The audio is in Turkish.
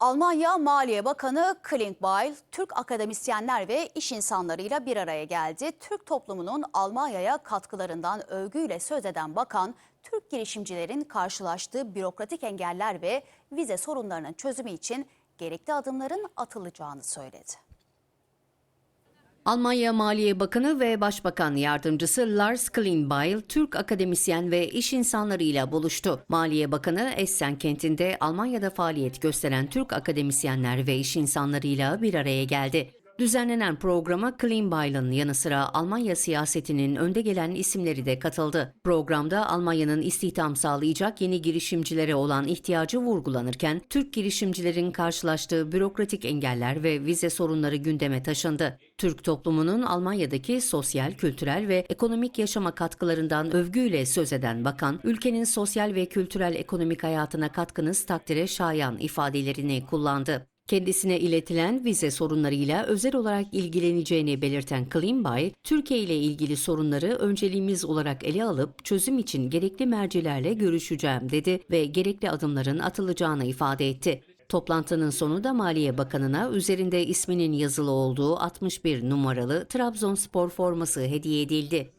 Almanya Maliye Bakanı Klingbeil, Türk akademisyenler ve iş insanlarıyla bir araya geldi. Türk toplumunun Almanya'ya katkılarından övgüyle söz eden bakan, Türk girişimcilerin karşılaştığı bürokratik engeller ve vize sorunlarının çözümü için gerekli adımların atılacağını söyledi. Almanya Maliye Bakanı ve Başbakan Yardımcısı Lars Klingbeil, Türk akademisyen ve iş insanlarıyla buluştu. Maliye Bakanı Essen kentinde Almanya'da faaliyet gösteren Türk akademisyenler ve iş insanlarıyla bir araya geldi. Düzenlenen programa Klingbeil'in yanı sıra Almanya siyasetinin önde gelen isimleri de katıldı. Programda Almanya'nın istihdam sağlayacak yeni girişimcilere olan ihtiyacı vurgulanırken, Türk girişimcilerin karşılaştığı bürokratik engeller ve vize sorunları gündeme taşındı. Türk toplumunun Almanya'daki sosyal, kültürel ve ekonomik yaşama katkılarından övgüyle söz eden bakan, ülkenin sosyal ve kültürel ekonomik hayatına katkınız takdire şayan ifadelerini kullandı kendisine iletilen vize sorunlarıyla özel olarak ilgileneceğini belirten Klimbay, Türkiye ile ilgili sorunları önceliğimiz olarak ele alıp çözüm için gerekli mercilerle görüşeceğim dedi ve gerekli adımların atılacağını ifade etti. Toplantının sonunda Maliye Bakanı'na üzerinde isminin yazılı olduğu 61 numaralı Trabzonspor forması hediye edildi.